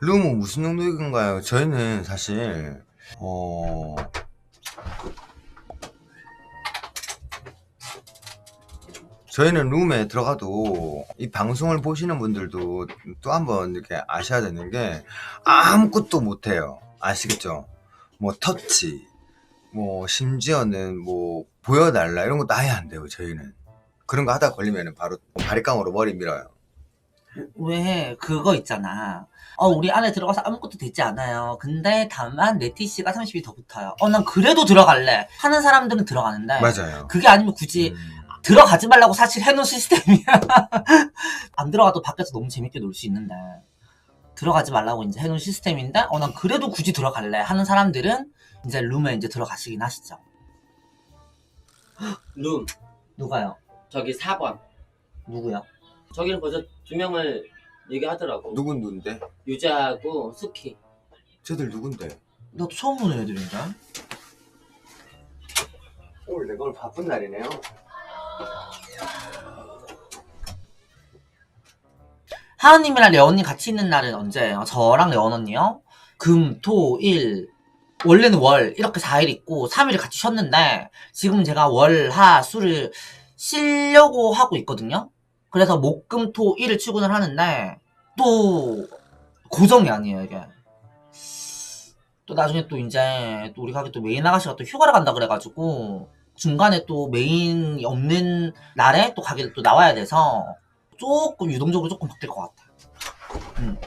룸은 무슨 용도인가요? 저희는 사실 어 저희는 룸에 들어가도 이 방송을 보시는 분들도 또 한번 이렇게 아셔야 되는 게 아무것도 못해요. 아시겠죠? 뭐 터치, 뭐 심지어는 뭐 보여달라 이런 것도 아예 안 돼요. 저희는 그런 거 하다 걸리면 바로 바리깡으로 머리 밀어요. 왜 그거 있잖아. 어 우리 안에 들어가서 아무것도 되지 않아요. 근데 다만 내 TC가 30이 더 붙어요. 어 난 그래도 들어갈래. 하는 사람들은 들어가는데 맞아요. 그게 아니면 굳이 음. 들어가지 말라고 사실 해놓은 시스템이야. 안 들어가도 밖에서 너무 재밌게 놀 수 있는데 들어가지 말라고 이제 해놓은 시스템인데 어 난 그래도 굳이 들어갈래 하는 사람들은 이제 룸에 이제 들어가시긴 하시죠. 룸 누가요? 저기 4번 누구요? 저기는 벌써 두 명을 얘기하더라고 누군 누군데? 유자하고 수키 쟤들 누군데? 나도 처음 보는 애들인데. 오늘 내가 오늘 바쁜 날이네요. 하은님이랑 레언님 같이 있는 날은 언제예요? 저랑 레언 언니요? 금, 토, 일. 원래는 월 이렇게 4일 있고 3일을 같이 쉬었는데 지금 제가 월, 하, 수를 쉬려고 하고 있거든요. 그래서 목, 금, 토, 일을 출근을 하는데 또 고정이 아니에요 이게. 또 나중에 또 이제 또 우리 가게 또 메인 아가씨가 또 휴가를 간다 그래가지고 중간에 또 메인이 없는 날에 또 가게를 또 나와야 돼서 조금 유동적으로 조금 바뀔 것 같아. 음.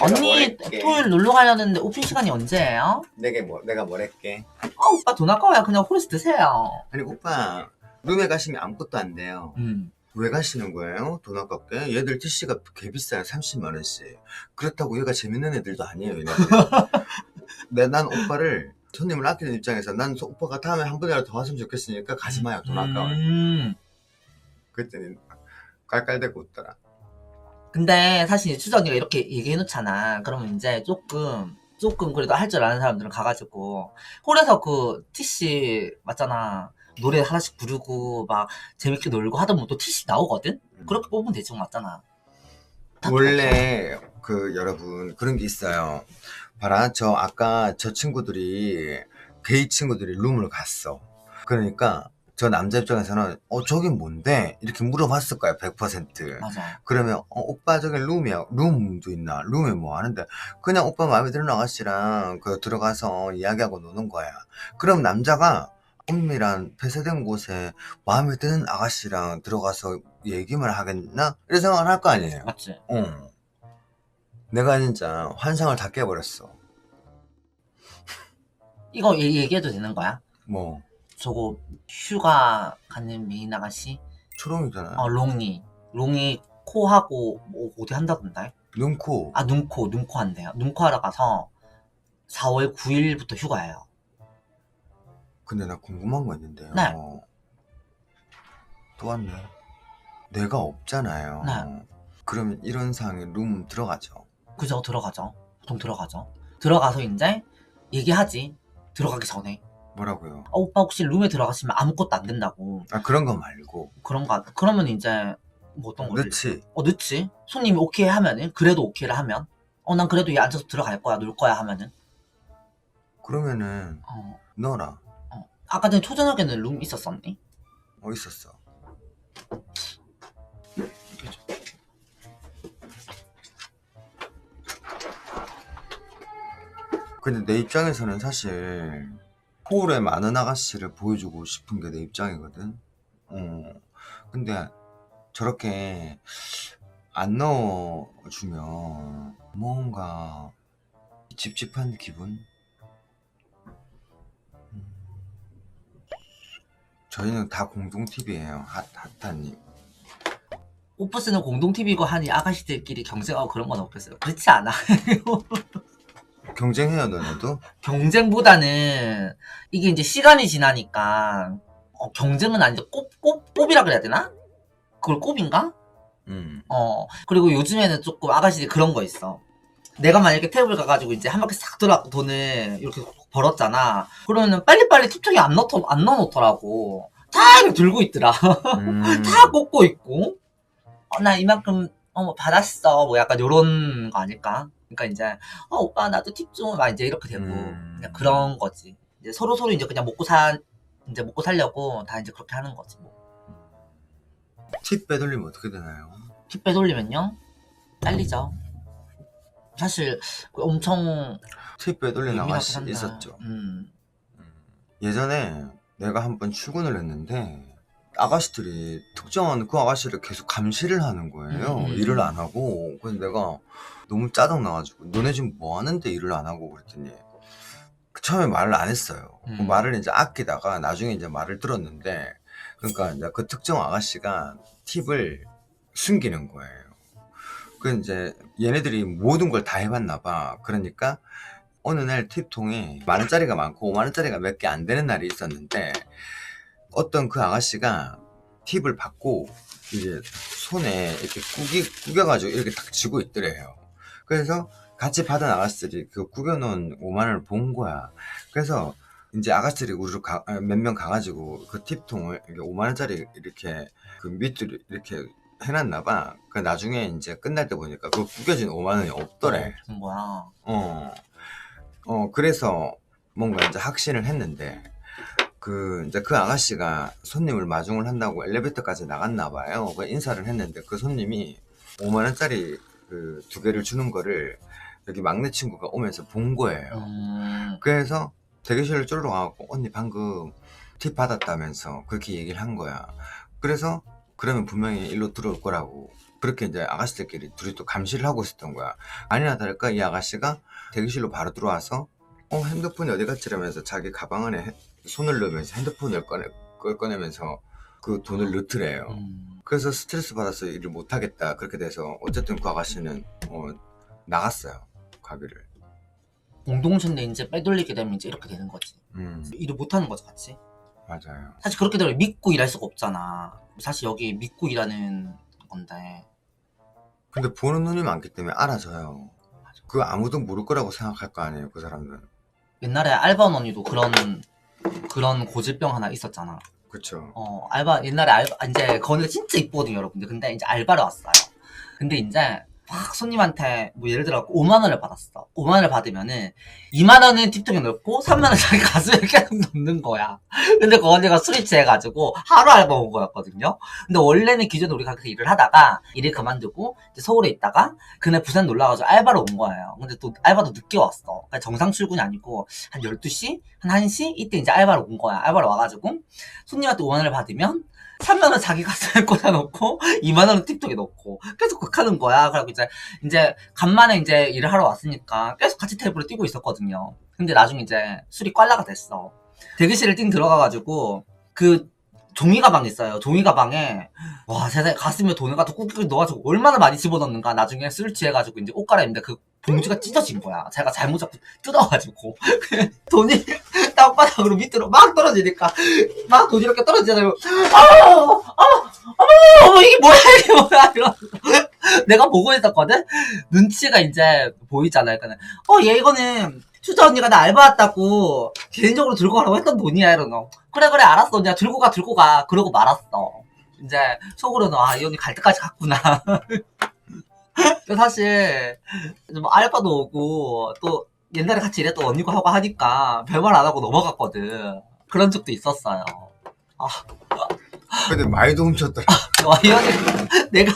언니. 토요일 놀러 가려는데 오픈 시간이 언제예요? 내게 뭐 내가 뭐랄게. 아 오빠 돈 아까워요. 그냥 호레스 드세요. 아니 오빠 룸에 가시면 아무것도 안 돼요. 음. 왜 가시는 거예요? 돈 아깝게? 얘들 TC가 개 비싸요. 30만 원씩. 그렇다고 얘가 재밌는 애들도 아니에요. 내, 난 오빠를 손님을 아끼는 입장에서 난 소- 오빠가 다음에 한 번이라도 더 왔으면 좋겠으니까 가지 마요. 돈 아까워. 음. 그랬더니 깔깔대고 웃더라. 근데 사실 추정이가 이렇게 얘기해놓잖아. 그러면 이제 조금 조금 그래도 할 줄 아는 사람들은 가가지고 홀에서 그 TC 맞잖아. 노래 하나씩 부르고 막 재밌게 놀고 하다 보면 또 TC 나오거든? 그렇게 뽑으면 되지 뭐 맞잖아. 다 원래 그 여러분 그런 게 있어요. 봐라 저 아까 저 친구들이 게이 친구들이 룸을 갔어. 그러니까 저 남자 입장에서는 어 저긴 뭔데 이렇게 물어봤을 거야 100%. 맞아. 그러면 어, 오빠 저기 룸이야 룸도 있나 룸에 뭐 하는데 그냥 오빠 마음에 드는 아가씨랑 그 들어가서 이야기하고 노는 거야. 그럼 남자가 엄밀한 폐쇄된 곳에 마음에 드는 아가씨랑 들어가서 얘기만 하겠나 이런 생각을 할 거 아니에요. 맞지? 응. 내가 진짜 환상을 다 깨버렸어. 이거 얘- 얘기해도 되는 거야? 뭐 저거 휴가 가는 메인 아가씨? 초롱이잖아. 어 롱이 롱이 코하고 뭐 어디 한다던데? 눈코. 아 눈코 눈코 한대요. 눈코 하러 가서 4월 9일부터 휴가예요. 근데 나 궁금한 거 있는데요. 네. 또 왔네. 내가 없잖아요. 네. 그러면 이런 상황에 룸 들어가죠. 그죠 들어가죠. 보통 들어가죠. 들어가서 이제 얘기하지. 들어가기 전에. 뭐라고요? 어, 오빠 혹시 룸에 들어가시면 아무것도 안 된다고. 아 그런 거 말고 그런 거 그러면 이제 뭐 어떤 거를 늦지. 어 늦지? 손님이 오케이 하면은 그래도 오케이를 하면 어 난 그래도 얘 앉아서 들어갈 거야 놀 거야 하면은 그러면은 어, 어. 아까 전에 초저녁에는 룸 있었었니? 어 있었어. 근데 내 입장에서는 사실 홀에 많은 아가씨를 보여주고 싶은 게 내 입장이거든. 어. 근데 저렇게 안 넣어주면 뭔가 찝찝한 기분? 저희는 다 공동 TV예요. 핫 핫하님. 오프스는 공동 TV고 하니 아가씨들끼리 경쟁하고 그런 건 없겠어요. 그렇지 않아. 경쟁해요 너네도? 경쟁보다는 이게 이제 시간이 지나니까 어, 경쟁은 아닌데 꼽꼽 꼽이라 그래야 되나? 그걸 꼽인가? 음. 어 그리고 요즘에는 조금 아가씨들이 그런 거 있어. 내가 만약에 테이블 가가지고 이제 한 바퀴 싹 돌아갖고 돈을 이렇게 벌었잖아. 그러면은 빨리빨리 툭툭이 안 넣더 안 넣어놓더라고. 다 이렇게 들고 있더라. 음. 다 꽂고 있고. 어, 나 이만큼 어, 뭐 받았어. 뭐 약간 요런 거 아닐까? 그러니까 이제, 어, 오빠 나도 팁 좀, 막 이제 이렇게 되고, 음. 그냥 그런 거지. 이제 서로 서로 이제 그냥 먹고 사, 이제 먹고 살려고 다 이제 그렇게 하는 거지, 뭐. 팁 빼돌리면 어떻게 되나요? 팁 빼돌리면요? 잘리죠. 사실, 그 엄청 팁 빼돌리는 예민하게 아가씨 한다. 있었죠. 음. 예전에 내가 한 번 출근을 했는데 아가씨들이 특정한 그 아가씨를 계속 감시를 하는 거예요. 음, 음. 일을 안 하고. 그래서 내가 너무 짜증 나가지고 너네 지금 뭐 하는데 일을 안 하고 그랬더니 처음에 말을 안 했어요. 그 음. 말을 이제 아끼다가 나중에 이제 말을 들었는데 그러니까 이제 그 특정 아가씨가 팁을 숨기는 거예요. 그 이제 얘네들이 모든 걸 다 해봤나 봐. 그러니까 어느 날 팁통에 만 원짜리가 많고 5만 원짜리가 몇 개 안 되는 날이 있었는데 어떤 그 아가씨가 팁을 받고 이제 손에 이렇게 구기 구겨가지고 이렇게 딱 쥐고 있더래요. 그래서 같이 받은 아가씨들이 그 구겨놓은 5만 원을 본 거야. 그래서 이제 아가씨들이 우리로 몇 명 가가지고 그 팁통을 이렇게 5만 원짜리 이렇게 그 밑으로 이렇게 해놨나 봐. 그 나중에 이제 끝날 때 보니까 그 구겨진 5만 원이 없더래. 무슨 거야. 어. 어, 그래서 뭔가 이제 확신을 했는데, 그, 이제 그 아가씨가 손님을 마중을 한다고 엘리베이터까지 나갔나 봐요. 그 인사를 했는데 그 손님이 5만 원짜리 그 두 개를 주는 거를 여기 막내 친구가 오면서 본 거예요. 음. 그래서 대기실로 쫄러 가고 언니 방금 팁 받았다면서 그렇게 얘기를 한 거야. 그래서 그러면 분명히 일로 들어올 거라고 그렇게 이제 아가씨들끼리 둘이 또 감시를 하고 있었던 거야. 아니나 다를까 이 아가씨가 대기실로 바로 들어와서 어 핸드폰이 어디 갔지 라면서 자기 가방 안에 핸- 손을 넣으면서 핸드폰을 꺼내, 꺼내면서 그 돈을 넣더래요. 음. 그래서 스트레스 받아서 일을 못 하겠다 그렇게 돼서 어쨌든 그 아가씨는 어, 나갔어요 가게를. 공동체인데 이제 빼돌리게 되면 이제 이렇게 되는 거지. 음 일을 못 하는 거죠, 같이. 맞아요. 사실 그렇게 되면 믿고 일할 수가 없잖아. 사실 여기 믿고 일하는 건데. 근데 보는 눈이 많기 때문에 알아져요. 그 아무도 모를 거라고 생각할 거 아니에요, 그 사람은. 옛날에 알바 언니도 그런 그런 고질병 하나 있었잖아. 그쵸. 어 알바 옛날에 알바 이제 거기가 진짜 이쁘거든요, 여러분들. 근데 이제 알바를 왔어요. 근데 이제 막 손님한테 뭐 예를 들어 5만 원을 받았어. 5만 원을 받으면은 2만 원은 팁통에 넣고 3만 원 자기 가슴에 계속 넣는 거야. 근데 그 언니가 술이 취해가지고 하루 알바 온 거였거든요. 근데 원래는 기존에 우리가 그 일을 하다가 일을 그만두고 이제 서울에 있다가 그날 부산 놀러가지고 알바로 온 거예요. 근데 또 알바도 늦게 왔어. 그러니까 정상 출근이 아니고 한 12시? 한 1시? 이때 이제 알바로 온 거야. 알바로 와가지고 손님한테 5만 원을 받으면 3만 원 자기 가슴에 꽂아놓고 2만 원은 틱톡에 넣고 계속 극하는 거야. 그리고 이제 이제 간만에 이제 일을 하러 왔으니까 계속 같이 테이블에 뛰고 있었거든요. 근데 나중에 이제 술이 꽐라가 됐어. 대기실을 띵 들어가가지고 그 종이 가방 있어요. 종이 가방에 와 세상에 가슴에 돈을 갖다 꾹꾹 넣어가지고 얼마나 많이 집어넣는가. 나중에 술 취해가지고 이제 옷 갈아입는데 그 봉지가 찢어진 거야. 제가 잘못 잡고 뜯어가지고 돈이 땅바닥으로 밑으로 막 떨어지니까 막 돈이 이렇게 떨어지잖아요. 아, 아, 아, 어머 이게 뭐야 이게 뭐야 이러. 내가 보고 있었거든. 눈치가 이제 보이잖아요. 그러니까 어얘 이거는 수자 언니가 나 알바 왔다고 개인적으로 들고 가라고 했던 돈이야 이러노. 그래 그래 알았어 언니야 들고 가 들고 가 그러고 말았어. 이제 속으로는 아이 언니 갈 때까지 갔구나. 근데 사실 좀 알바도 오고 또 옛날에 같이 일했던 언니고 하고 하니까 별말 안 하고 넘어갔거든. 그런 적도 있었어요. 근데 많이도 훔쳤더라. 와, 이 언니, 내가,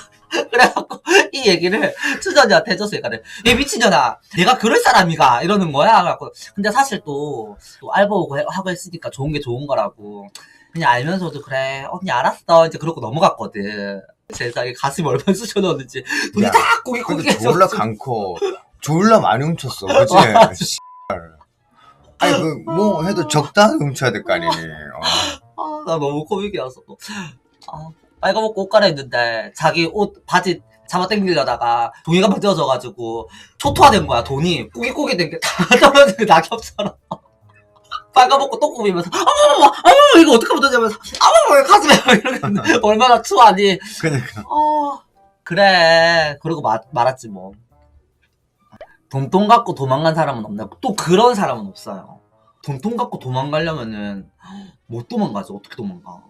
그래갖고, 이 얘기를 수전이한테 해줬으니까, 얘 미친년아, 내가 그럴 사람이가, 이러는 거야. 그래갖고, 근데 사실 또, 또 알바 오고 해- 하고 했으니까 좋은 게 좋은 거라고. 그냥 알면서도, 그래, 언니 알았어. 이제 그러고 넘어갔거든. 세상에 가슴이 얼마나 쑤셔넣었는지. 돈이 야, 다 고기 고기 근데 졸라 강코. 졸라 많이 훔쳤어. 그치? 씨발. 아니, 그, 뭐 해도 적당히 훔쳐야 될 거 아니니. 어. 아, 나 너무 코믹이었어. 또. 아, 빨가벗고 옷 갈아입는데 자기 옷 바지 잡아 당기려다가 종이가 막 떼어져가지고 초토화된 거야 돈이 꾸깃꾸깃 된게 다 떨어지는 낙엽처럼 빨가벗고 똥 꾸미면서 어머머머 어머머 이거 어떡하면 되냐면서 어머머 가슴에 막 이러는데 얼마나 추하니. 그니까. 어 그래. 그러고 마, 말았지 뭐. 돈돈 갖고 도망간 사람은 없나? 또 그런 사람은 없어요. 돈돈 갖고 도망가려면은 못 도망가죠. 어떻게 도망가